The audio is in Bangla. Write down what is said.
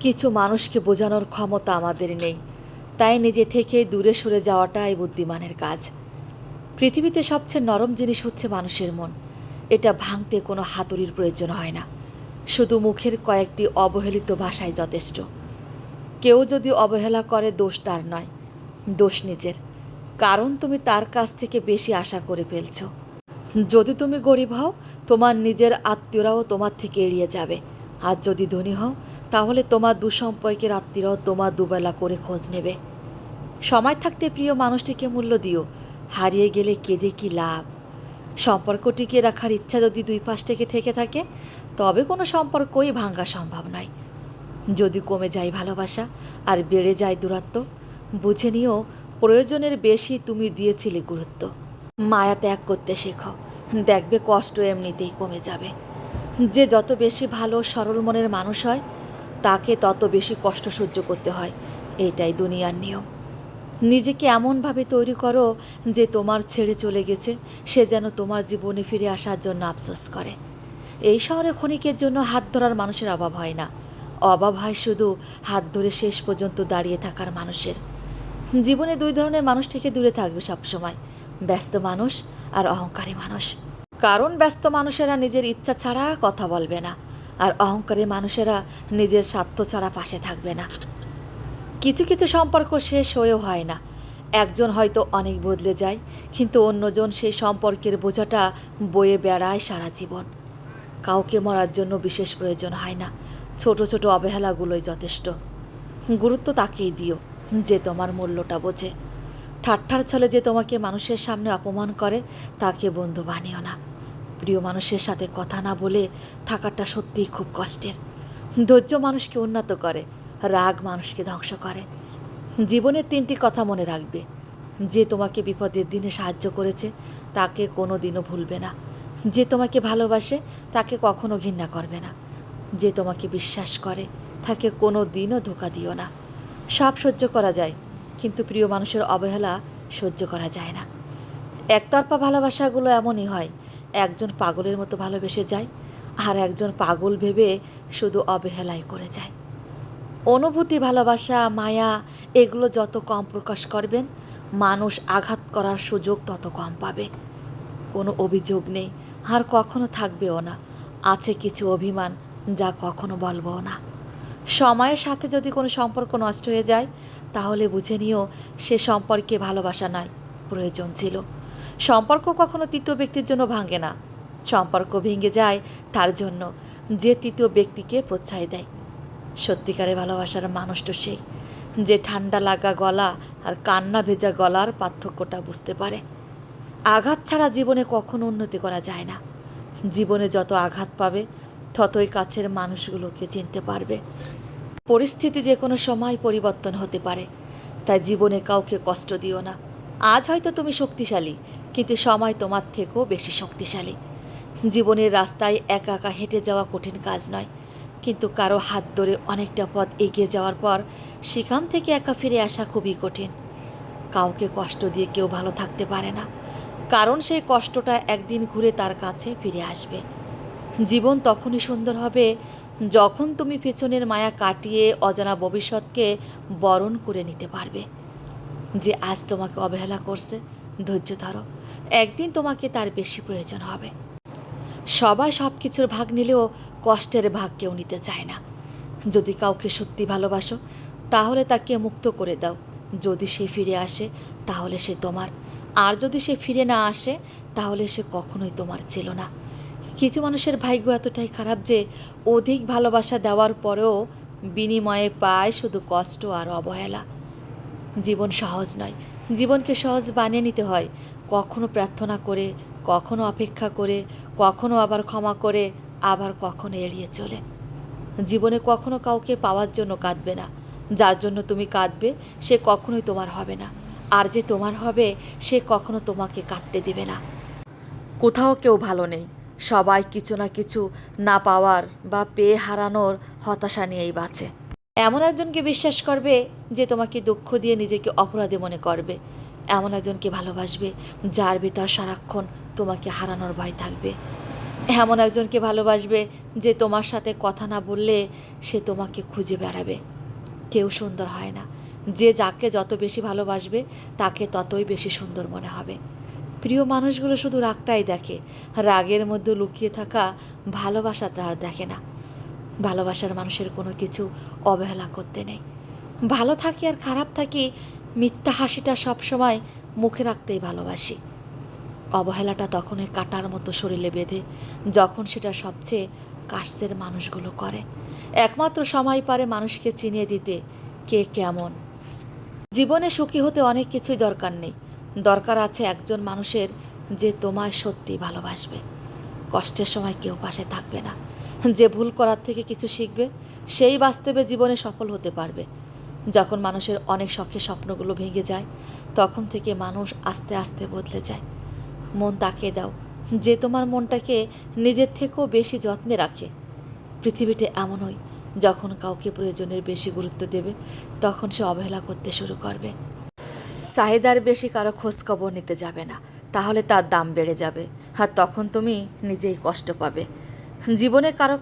কিছু মানুষকে বোঝানোর ক্ষমতা আমাদের নেই। তাই নিজে থেকে দূরে সরে যাওয়াটাই বুদ্ধিমানের কাজ। পৃথিবীতে সবচেয়ে নরম জিনিস হচ্ছে মানুষের মন। এটা ভাঙতে কোনো হাতুড়ির প্রয়োজন হয় না। শুধু মুখের কয়েকটি অবহেলিত ভাষাই যথেষ্ট। কেউ যদি অবহেলা করে, দোষ তার নয়। দোষ নিজের। কারণ তুমি তার কাছ থেকে বেশি আশা করে ফেলছ। যদি তুমি গরিব হও, তোমার নিজের আত্মীয়রাও তোমার থেকে এড়িয়ে যাবে। আর যদি ধনী হও তাহলে তোমার দুসম্পর্কের আত্মীয়রাও তোমার দুবেলা করে খোঁজ নেবে। সময় থাকতে প্রিয় মানুষটিকে মূল্য দিও। হারিয়ে গেলে কেঁদে কি লাভ? সম্পর্ক টিকিয়ে রাখার ইচ্ছা যদি দুই পাশ থেকে থেকে থাকে, তবে কোনো সম্পর্কই ভাঙা সম্ভব নয়। যদি কমে যায় ভালোবাসা আর বেড়ে যায় দূরত্ব, বুঝে নিও প্রয়োজনের বেশি তুমি দিয়েছিলে গুরুত্ব। মায়া ত্যাগ করতে শেখো। দেখবে কষ্ট এমনিতেই কমে যাবে। যে যত বেশি ভালো সরল মনের মানুষ হয় তাকে তত বেশি কষ্ট সহ্য করতে হয়। এটাই দুনিয়ার নিয়ম। নিজেকে এমনভাবে তৈরি করো যে তোমার ছেড়ে চলে গেছে, সে যেন তোমার জীবনে ফিরে আসার জন্য আফসোস করে। এই শহরে ক্ষণিকের জন্য হাত ধরার মানুষের অভাব হয় না। অভাব হয় শুধু হাত ধরে শেষ পর্যন্ত দাঁড়িয়ে থাকার মানুষের। জীবনে দুই ধরনের মানুষ থেকে দূরে থাকবে সবসময়। ব্যস্ত মানুষ আর অহংকারী মানুষ। কারণ ব্যস্ত মানুষেরা নিজের ইচ্ছা ছাড়া কথা বলবে না। আর অহংকারী মানুষেরা নিজের স্বার্থ ছাড়া পাশে থাকবে না। কিছু কিছু সম্পর্ক শেষ হয়েও হয় না। একজন হয়তো অনেক বদলে যায়, কিন্তু অন্যজন সেই সম্পর্কের বোঝাটা বয়ে বেড়ায় সারা জীবন। কাউকে মরার জন্য বিশেষ প্রয়োজন হয় না। ছোট ছোট অবহেলাগুলোই যথেষ্ট। গুরুত্ব তাকেই দিও, যে তোমার মূল্যটা বোঝে। ঠাট্টার ছলে যে তোমাকে মানুষের সামনে অপমান করে, তাকে বন্ধু বানিও না। প্রিয় মানুষের সাথে কথা না বলে থাকাটা সত্যিই খুব কষ্টের। ধৈর্য মানুষকে উন্নত করে, রাগ মানুষকে ধ্বংস করে। জীবনের তিনটি কথা মনে রাখবে। যে তোমাকে বিপদের দিনে সাহায্য করেছে, তাকে কোনো দিনও ভুলবে না। যে তোমাকে ভালোবাসে, তাকে কখনো ঘৃণা করবে না। যে তোমাকে বিশ্বাস করে, তাকে কোনো দিনও ধোকা দিও না। সব সহ্য করা যায়, কিন্তু প্রিয় মানুষের অবহেলা সহ্য করা যায় না। একতরফা ভালোবাসাগুলো এমনই হয় একজন পাগলের মতো ভালোবেসে যায় আর একজন পাগল ভেবে শুধু অবহেলাই করে যায়। অনুভূতি, ভালোবাসা, মায়া, এগুলো যত কম প্রকাশ করবেন, মানুষ আঘাত করার সুযোগ তত কম পাবে। কোনো অভিযোগ নেই, আর কখনো থাকবেও না। আছে কিছু অভিমান যা কখনো বলব না। সময়ের সাথে যদি কোনো সম্পর্ক নষ্ট হয়ে যায়, তাহলে বুঝে নিও সে সম্পর্কে ভালোবাসা নয়, প্রয়োজন ছিল। সম্পর্ক কখনো তৃতীয় ব্যক্তির জন্য ভাঙে না। সম্পর্ক ভেঙে যায় তার জন্য, যে তৃতীয় ব্যক্তিকে প্রশ্রয় দেয়। সত্যিকারে ভালোবাসার মানুষটা সেই, যে ঠান্ডা লাগা গলা আর কান্না ভেজা গলার পার্থক্যটা বুঝতে পারে। আঘাত ছাড়া জীবনে কখনো উন্নতি করা যায় না। জীবনে যত আঘাত পাবে, ততই কাছের মানুষগুলোকে চিনতে পারবে। পরিস্থিতি যে কোনো সময় পরিবর্তন হতে পারে, তাই জীবনে কাউকে কষ্ট দিও না। আজ হয়তো তুমি শক্তিশালী, কিন্তু সময় তোমার থেকেও বেশি শক্তিশালী। জীবনের রাস্তায় একা একা হেঁটে যাওয়া কঠিন কাজ নয়, কিন্তু কারও হাত ধরে অনেকটা পথ এগিয়ে যাওয়ার পর সেখান থেকে একা ফিরে আসা খুবই কঠিন। কাউকে কষ্ট দিয়ে কেউ ভালো থাকতে পারে না, কারণ সেই কষ্টটা একদিন ঘুরে তার কাছে ফিরে আসবে। জীবন তখনই সুন্দর হবে যখন তুমি পেছনের মায়া কাটিয়ে অজানা ভবিষ্যৎকে বরণ করে নিতে পারবে। যে আজ তোমাকে অবহেলা করছে, ধৈর্য ধরো। একদিন তোমাকে তার বেশি প্রয়োজন হবে। সবাই সব কিছুর ভাগ নিলেও কষ্টের ভাগ কেউ নিতে চায় না। যদি কাউকে সত্যি ভালোবাসো, তাহলে তাকে মুক্ত করে দাও। যদি সে ফিরে আসে, তাহলে সে তোমার। আর যদি সে ফিরে না আসে, তাহলে সে কখনোই তোমার ছিল না। কিছু মানুষের ভাগ্য এতটাই খারাপ যে অধিক ভালোবাসা দেওয়ার পরেও বিনিময়ে পায় শুধু কষ্ট আর অবহেলা। জীবন সহজ নয়। জীবনকে সহজ বানিয়ে নিতে হয়। কখনো প্রার্থনা করে, কখনো অপেক্ষা করে, কখনো আবার ক্ষমা করে, আবার কখনো এড়িয়ে চলে। জীবনে কখনো কাউকে পাওয়ার জন্য কাঁদবে না। যার জন্য তুমি কাঁদবে, সে কখনোই তোমার হবে না। আর যে তোমার হবে, সে কখনো তোমাকে কাঁদতে দিবে না। কোথাও কেউ ভালো নেই। সবাই কিছু না কিছু না পাওয়ার বা পেয়ে হারানোর হতাশা নিয়েই বাঁচে। এমন একজনকে বিশ্বাস করবে যে তোমাকে দুঃখ দিয়ে নিজেকে অপরাধী মনে করবে। এমন একজনকে ভালোবাসবে যার ভিতর সারাক্ষণ তোমাকে হারানোর ভয় থাকবে। এমন একজনকে ভালোবাসবে যে তোমার সাথে কথা না বললে সে তোমাকে খুঁজে বেড়াবে। কেউ সুন্দর হয় না। যে যাকে যত বেশি ভালোবাসবে, তাকে ততই বেশি সুন্দর মনে হবে। প্রিয় মানুষগুলো শুধু রাগটাই দেখে। রাগের মধ্যে লুকিয়ে থাকা ভালোবাসাটা দেখে না। ভালোবাসার মানুষের কোনো কিছু অবহেলা করতে নেই। ভালো থাকি আর খারাপ থাকি, মিথ্যা হাসিটা সবসময় মুখে রাখতেই ভালোবাসি। অবহেলাটা তখনই কাটার মতো শরীরে বেঁধে, যখন সেটা সবচেয়ে কাছের মানুষগুলো করে। একমাত্র সময় পারে মানুষকে চিনিয়ে দিতে কে কেমন। জীবনে সুখী হতে অনেক কিছুই দরকার নেই। দরকার আছে একজন মানুষের যে তোমায় সত্যি ভালোবাসবে। কষ্টের সময় কেউ পাশে থাকবে না। যে ভুল করার থেকে কিছু শিখবে, সেই বাস্তবে জীবনে সফল হতে পারবে। যখন মানুষের অনেক শখের স্বপ্নগুলো ভেঙে যায়, তখন থেকে মানুষ আস্তে আস্তে বদলে যায়। মন তাকে দাও, যে তোমার মনটাকে নিজের থেকেও বেশি যত্নে রাখে। পৃথিবীতে এমনই যখন কাউকে প্রয়োজনের বেশি গুরুত্ব দেবে, তখন সে অবহেলা করতে শুরু করবে। চাহিদার বেশি কারও খোঁজখবর নিতে যাবে না, তাহলে তার দাম বেড়ে যাবে, আর তখন তুমি নিজেই কষ্ট পাবে। জীবনে কারও